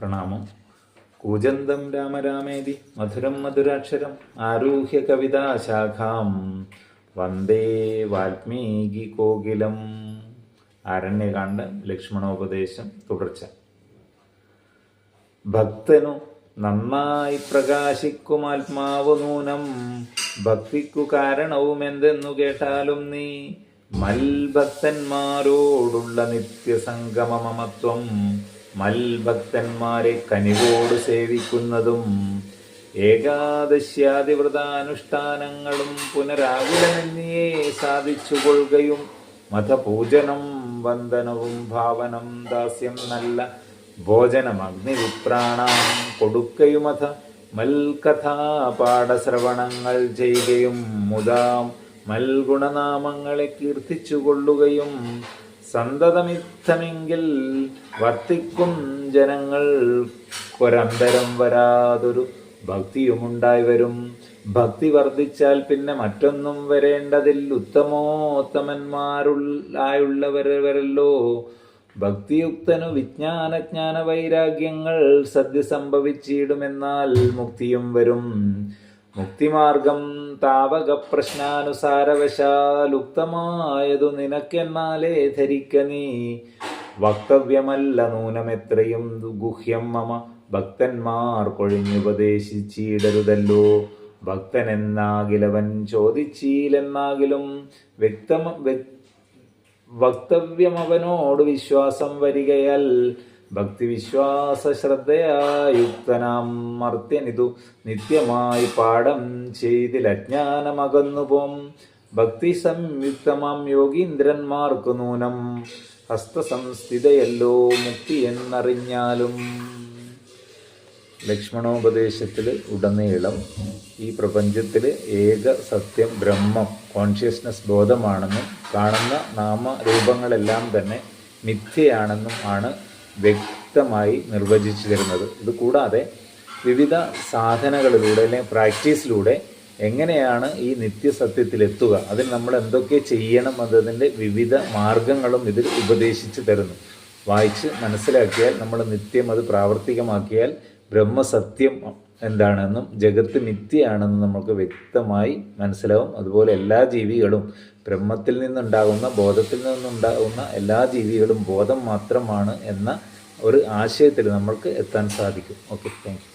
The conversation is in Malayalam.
പ്രണാമം. കൂജന്തം രാമരാമേതി മധുരം മധുരാക്ഷരം ആരൂഹ്യ കവിതാശാഖാം. വന്ദേ വാൽമീകി കോകിലം. അരണ്യകാണ്ഡ ലക്ഷ്മണോപദേശം തുടർച്ച. ഭക്തനു നന്നായി പ്രകാശിക്കും ആത്മാവ് നൂനം. ഭക്തിക്കു കാരണവും എന്തെന്നു കേട്ടാലും നീ മൽഭക്തന്മാരോടുള്ള നിത്യസംഗമമത്വം മൽഭക്തന്മാരെ കനിവോട് സേവിക്കുന്നതും ഏകാദശ്യാതിവ്രതാനുഷ്ഠാനങ്ങളും പുനരാകുലമെന്നിയെ സാധിച്ചുകൊള്ളുകയും മതപൂജനം വന്ദനവും ഭാവനം ദാസ്യം നല്ല ഭോജനം അഗ്നിവിപ്രാണാം കൊടുക്കയുമഥ മൽകഥാപാഠശ്രവണങ്ങൾ ചെയ്യുകയും മുതാം മൽഗുണനാമങ്ങളെ കീർത്തിച്ചുകൊള്ളുകയും സന്തതമിത്തമെങ്കിൽ വർത്തിക്കും ജനങ്ങൾ. ഒരന്തരം വരാതൊരു ഭക്തിയുമുണ്ടായി വരും. ഭക്തി വർദ്ധിച്ചാൽ പിന്നെ മറ്റൊന്നും വരേണ്ടതിൽ ഉത്തമോത്തമന്മാരുള്ളായുള്ളവരവരല്ലോ ഭക്തിയുക്തനു വിജ്ഞാനജ്ഞാന വൈരാഗ്യങ്ങൾ സദ്യ സംഭവിച്ചിടുമെന്നാൽ മുക്തിയും വരും. മുക്തിമാർഗം താവക പ്രശ്നാനുസാരവശാലുക്തമായതു നിനക്കെന്നാലേ ധരിക്ക നീ. വക്തവ്യമല്ല നൂനമെത്രയും ഗുഹ്യം മമ. ഭക്തന്മാർ കൊഴിഞ്ഞുപദേശിച്ചിടരുതല്ലോ. ഭക്തനെന്നാകിലവൻ ചോദിച്ചീലെന്നാകിലും വ്യക്തമ വ്യക്- വക്തവ്യമവനോട് വിശ്വാസം വരികയാൽ. ഭക്തിവിശ്വാസ ശ്രദ്ധയായുക്തനാം മർത്യനിതു നിത്യമായി പാഠം ചെയ്തിൽ അജ്ഞാനമകന്നുപോം. ഭക്തി സംയുക്തമാം യോഗീന്ദ്രന്മാർക്കു നൂനം. ഹസ്തസംസ്ഥിതയല്ലോ മുക്തി എന്നറിഞ്ഞാലും ലക്ഷ്മണോപദേശത്തിൽ ഉടനീളം ഈ പ്രപഞ്ചത്തിൽ ഏക സത്യം ബ്രഹ്മം കോൺഷ്യസ്നസ് ബോധമാണെന്നും കാണുന്ന നാമരൂപങ്ങളെല്ലാം തന്നെ മിഥ്യയാണെന്നും ആണ് വ്യക്തമായി നിർവചിച്ചു തരുന്നത് ഇത് കൂടാതെ വിവിധ സാധനകളിലൂടെ അല്ലെങ്കിൽ പ്രാക്ടീസിലൂടെ എങ്ങനെയാണ് ഈ നിത്യസത്യത്തിലെത്തുക? അതിന് നമ്മൾ എന്തൊക്കെ ചെയ്യണം എന്നതിന്റെ വിവിധ മാർഗങ്ങളും ഇതിൽ ഉപദേശിച്ചു തരുന്നു. വായിച്ച് മനസ്സിലാക്കിയാൽ നമ്മൾ നിത്യം അത് പ്രാവർത്തികമാക്കിയാൽ ബ്രഹ്മസത്യം എന്താണെന്നും ജഗത്ത് മിഥ്യയാണെന്നും നമുക്ക് വ്യക്തമായി മനസ്സിലാവും. അതുപോലെ എല്ലാ ജീവികളും ബ്രഹ്മത്തിൽ നിന്നുണ്ടാകുന്ന ബോധത്തിൽ നിന്നുണ്ടാകുന്ന എല്ലാ ജീവികളും ബോധം മാത്രമാണ് എന്ന ഒരു ആശയത്തിൽ നമ്മൾക്ക് എത്താൻ സാധിക്കും. Okay thank